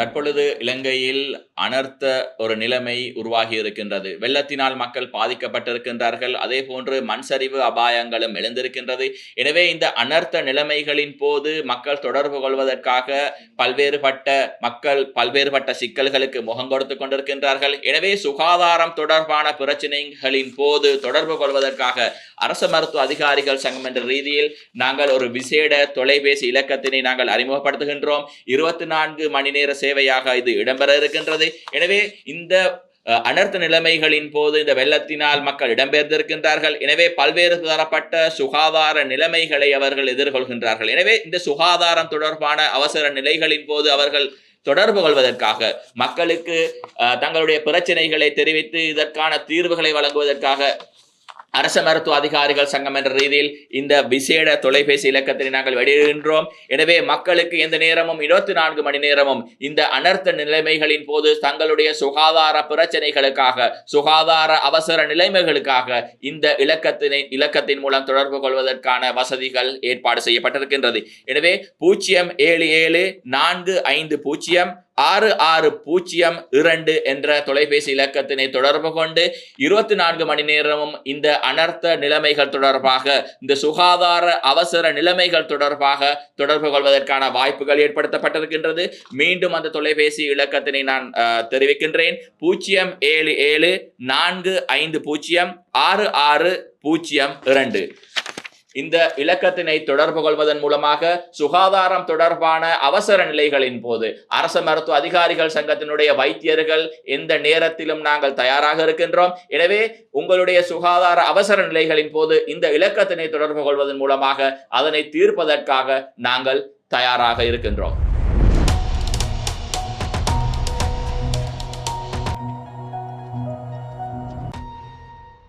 தற்பொழுது இலங்கையில் அனர்த்த ஒரு நிலைமை உருவாகி இருக்கின்றது. வெள்ளத்தினால் மக்கள் பாதிக்கப்பட்டிருக்கின்றார்கள். அதே போன்று மண் சரிவு அபாயங்களும் எழுந்திருக்கின்றது. எனவே இந்த அனர்த்த நிலைமைகளின் போது மக்கள் தொடர்பு கொள்வதற்காக பல்வேறுபட்ட மக்கள் பல்வேறுபட்ட சிக்கல்களுக்கு முகம் கொடுத்து கொண்டிருக்கின்றார்கள். எனவே சுகாதாரம் தொடர்பான பிரச்சனைகளின் போது தொடர்பு கொள்வதற்காக அரசு மருத்துவ அதிகாரிகள் சங்கம் என்ற ரீதியில் நாங்கள் ஒரு விசேட தொலைபேசி இலக்கத்தினை நாங்கள் அறிமுகப்படுத்துகின்றோம். இருபத்தி நான்கு மணி நேர சேவையாக இது இடம்பெற இருக்கின்றது. எனவே இந்த அனர்த்த நிலைமைகளின் போது இந்த வெள்ளத்தினால் மக்கள் இடம்பெயர்ந்திருக்கின்றார்கள். எனவே பல்வேறு தரப்பட்ட சுகாதார நிலைமைகளை அவர்கள் எதிர்கொள்கின்றார்கள். எனவே இந்த சுகாதாரம் தொடர்பான அவசர நிலைகளின் போது அவர்கள் தொடர்பு கொள்வதற்காக மக்களுக்கு தங்களுடைய பிரச்சனைகளை தெரிவித்து இதற்கான தீர்வுகளை வழங்குவதற்காக அரச மருத்துவ அதிகாரிகள் சங்கம் என்ற ரீதியில் இந்த விசேட தொலைபேசி இலக்கத்தினை நாங்கள் வெளியிடுகின்றோம். எனவே மக்களுக்கு எந்த நேரமும் இருபத்தி நான்கு மணி நேரமும் இந்த அனர்த்த நிலைமைகளின் போது தங்களுடைய சுகாதார பிரச்சனைகளுக்காக சுகாதார அவசர நிலைமைகளுக்காக இந்த இலக்கத்தினை இலக்கத்தின் மூலம் தொடர்பு கொள்வதற்கான வசதிகள் ஏற்பாடு செய்யப்பட்டிருக்கின்றது. எனவே பூஜ்ஜியம் ஏழு ஏழு நான்கு ஐந்து பூஜ்ஜியம் ஆறு ஆறு பூஜ்ஜியம் இரண்டு என்ற தொலைபேசி இலக்கத்தினை தொடர்பு கொண்டு இருபத்தி நான்கு மணி நேரமும் இந்த அனர்த்த நிலைமைகள் தொடர்பாக இந்த சுகாதார அவசர நிலைமைகள் தொடர்பாக தொடர்பு கொள்வதற்கான வாய்ப்புகள் ஏற்படுத்தப்பட்டிருக்கின்றது. மீண்டும் அந்த தொலைபேசி இலக்கத்தினை நான் அஹ், தெரிவிக்கின்றேன். பூஜ்ஜியம் ஏழு ஏழு நான்கு ஐந்து பூஜ்ஜியம் ஆறு ஆறு பூஜ்ஜியம் இரண்டு. இந்த இலக்கத்தினை தொடர்பு கொள்வதன் மூலமாக சுகாதாரம் தொடர்பான அவசர நிலைகளின் போது அரச மருத்துவ அதிகாரிகள் சங்கத்தினுடைய வைத்தியர்கள் எந்த நேரத்திலும் நாங்கள் தயாராக இருக்கின்றோம். எனவே உங்களுடைய சுகாதார அவசர நிலைகளின் போது இந்த இலக்கத்தினை தொடர்பு கொள்வதன் மூலமாக அதனை தீர்ப்பதற்காக நாங்கள் தயாராக இருக்கின்றோம்.